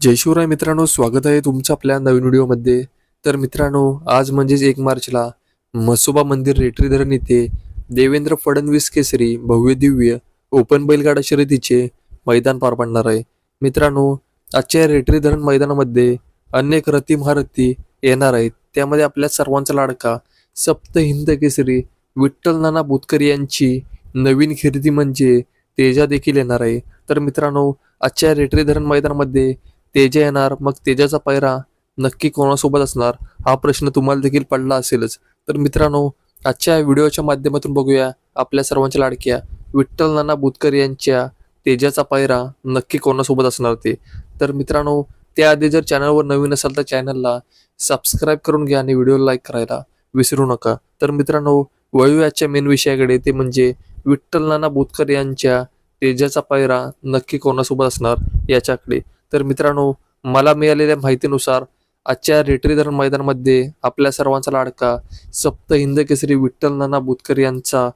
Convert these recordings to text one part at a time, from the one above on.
जय शिवराय मित्रांनो स्वागत आहे तुमचं आपल्या नवीन व्हिडिओमध्ये. तर मित्रांनो आज म्हणजेच एक मार्चला मसोबा मंदिर रेटरी धरण येथे देवेंद्र फडणवीस केसरी भव्य दिव्य ओपन बैलगाडा शर्यतीचे मैदान पार पडणार आहे. मित्रांनो आजच्या या रेटरी धरण मैदानामध्ये अनेक रथी महारथी येणार आहेत. त्यामध्ये आपल्या सर्वांचा लाडका सप्त हिंद केसरी विठ्ठल नाना बुतकर यांची नवीन खरेदी म्हणजे तेजा देखील येणार आहे. तर मित्रांनो आजच्या या रेटरी धरण मैदानामध्ये तेजा येणार मग तेजाचा पायरा नक्की कोणासोबत असणार? हा प्रश्न तुम्हाला देखील पडला असेलच. तर मित्रांनो आजच्या व्हिडिओच्या माध्यमातून बघूया आपल्या सर्वांच्या लाडक्या विठ्ठल नाना बुतकर यांच्या तेजाचा पायरा नक्की कोणासोबत असणार ते? तर मित्रांनो त्याआधी जर चॅनलवर नवीन असाल तर चॅनलला सबस्क्राईब करून घ्या आणि व्हिडिओ लाईक करायला विसरू नका. तर मित्रांनो वळूयाच्या मेन विषयाकडे. ते म्हणजे विठ्ठल नाना बुतकर यांच्या तेजाचा पायरा नक्की कोणासोबत असणार याच्याकडे. तर मित्रांनो मला मिळालेल्या माहितीनुसार आजच्या रेटरीधरण मैदानामध्ये आपल्या सर्वांचा लाडका सप्त हिंद केसरी विठ्ठल नाना बुतकर यांचा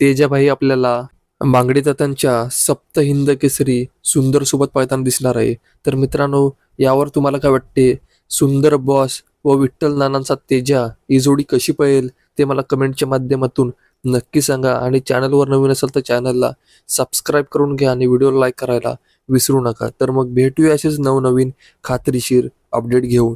तेजाभाई आपल्याला मांगडी दत्तांच्या सप्त हिंद केसरी सुंदर सोबत पळताना दिसणार आहे. तर मित्रांनो यावर तुम्हाला काय वाटते? सुंदर बॉस व विठ्ठल नानांचा तेजा ही जोडी कशी पळेल ते मला कमेंटच्या माध्यमातून नक्की सांगा. आणि चॅनलवर नवीन असेल तर चॅनलला सबस्क्राईब करून घ्या आणि व्हिडिओ लाईक करायला विसरू नका. तर मग भेटूया असेच नवनवीन खात्रीशीर अपडेट घेऊन.